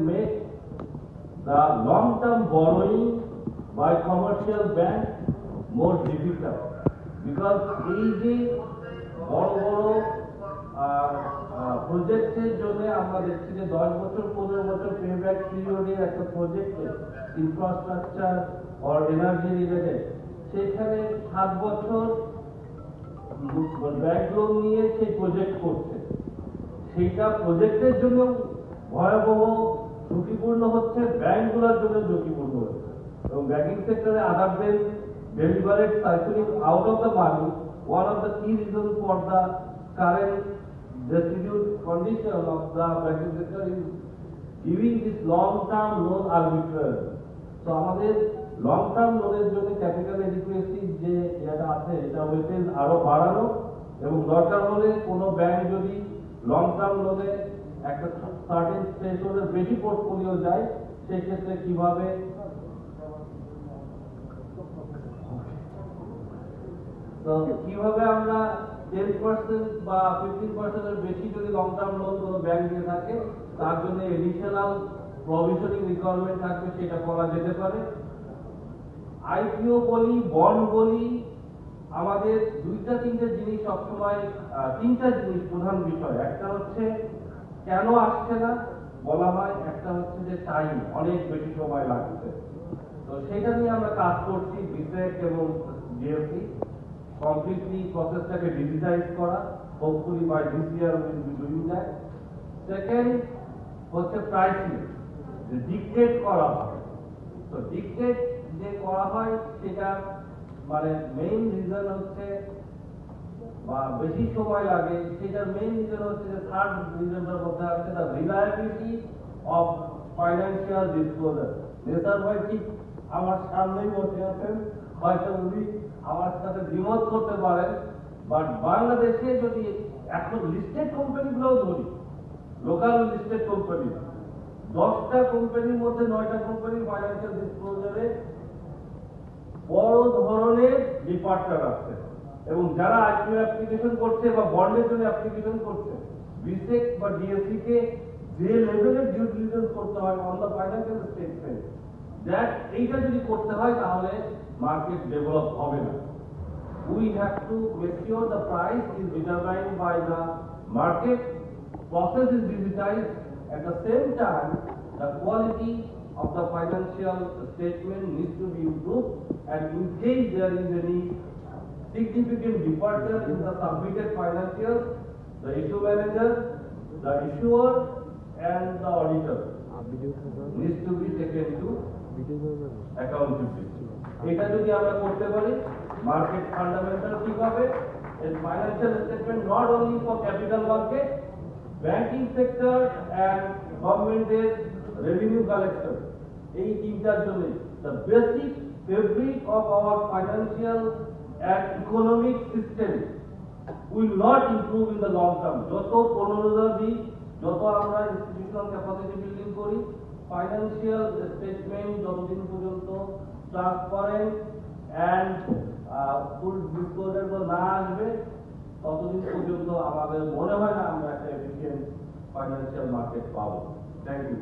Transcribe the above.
make the long-term borrowing by commercial bank more difficult. Because এই বড় বড় প্রজেক্টের জন্য আমরা দেখছি যে দশ বছর, পনেরো বছর পেব্যাক পিরিয়ডের একটা প্রজেক্টে ইনফ্রাস্ট্রাকচার অর এনার্জি রিলেটেড সেখানে সাত বছর ব্যাংক লোন নিয়ে সেই প্রজেক্ট করছে সেইটা প্রজেক্টের জন্য ভয়াবহ ঝুঁকিপূর্ণ হচ্ছে, ব্যাংকগুলোর জন্য ঝুঁকিপূর্ণ হচ্ছে। এবং ব্যাংকিং সেক্টরে Aadhaar bank delivered circling out of the money one of the key reason for the current destitute condition of the banking sector in giving this long term loan arbitrage তো আমাদের লং টার্ম লোনের জন্য capital এডুকেসি যে এটা আছে, এটা ওয়েটেন আরও বাড়ানো। এবং দরকার হলে কোনো ব্যাংক যদি লং টার্ম লোনে একটা সার্টেন থ্রেশহোল্ডের বেশি পোর্টফোলিও যায় সেই ক্ষেত্রে কীভাবে কীভাবে আমরা টেন পার্সেন্ট বা ফিফটিন পার্সেন্টের বেশি যদি লং টার্ম লোন কোনো ব্যাংক দিয়ে থাকে, তার জন্য এডিশনাল প্রভিশনিং রিকোয়ারমেন্ট থাকবে, সেটা করা যেতে পারে। আইপিও বলি বন্ড বলি, আমাদের দুইটা, তিনটা জিনিস সবসময় তিনটা জিনিস প্রধান বিষয়। একটা হচ্ছে কেন আসছে না? বলা হয় একটা হচ্ছে যে টাইম অনেক বেশি সময় লাগছে। তো সেটা নিয়ে আমরা কাজ করছি বিসেক এবং জিএসসি কমপ্লিটলি প্রসেসটাকে ডিজিটাইজ করা। Hopefully by this year will be doing that second হচ্ছে প্রাইসিং যে ডিকটেট করা হয়। তো ডিকটেট যে করা হয় সেটা মানে মেইন রিজন হচ্ছে বা বেশি সময় লাগে, সেটার মেইন রিজন হচ্ছে যে থার্ড রিজনটার মধ্যে আছে the reliability of financial disclosure নেতার ভাই ঠিক আমার সামনেই বসে আছেন, হয়তো উনি আমার সাথে দ্বিমত করতে পারেন বাট বাংলাদেশে যদি এখন লিস্টেড কোম্পানিগুলোও ধরি লোকাল লিস্টেড কোম্পানি দশটা কোম্পানির মধ্যে নয়টা কোম্পানি ফাইন্যান্সিয়াল ডিসক্লোজারে বড় ধরনের ডিপার্চার আছে এবং যারা আইপিও অ্যাপ্লিকেশন করছে বা বন্ডের জন্য অ্যাপ্লিকেশন করছে বিসেক বা ডিএসসি কে যে লেভেলের ডিউ ডিলিজেন্স করতে হয় on the financial statement that এইটা যদি করতে হয় তাহলে মার্কেট ডেভেলপ হবে না have to make sure the price is determined by the market, process is digitized, at the same time, the quality of the financial statement needs to be improved, and in case there is any significant departure in the submitted financials, the issue manager, the issuer, and the auditor needs to be taken to accountability. এটা যদি আমরা করতে পারি market fundamental ঠিক হবে and financial statement not only for capital market banking sector and গভর্নমেন্টের revenue collection এই তিনটার জন্য the basic fabric of our financial and economic system will not improve in the long term যত পনেরো দিই, যত আমরা ইনস্টিটিউশনাল ক্যাপাসিটি বিল্ডিং করি ফাইন্যান্সিয়াল স্টেটমেন্ট যতদিন পর্যন্ত ট্রান্সপারেন্ট অ্যান্ড ফুল ডিসক্লোজার না আসবে, ততদিন পর্যন্ত আমাদের মনে হয় না আমরা একটা এফিসিয়েন্ট ফাইন্যান্সিয়াল মার্কেট পাবো। Thank you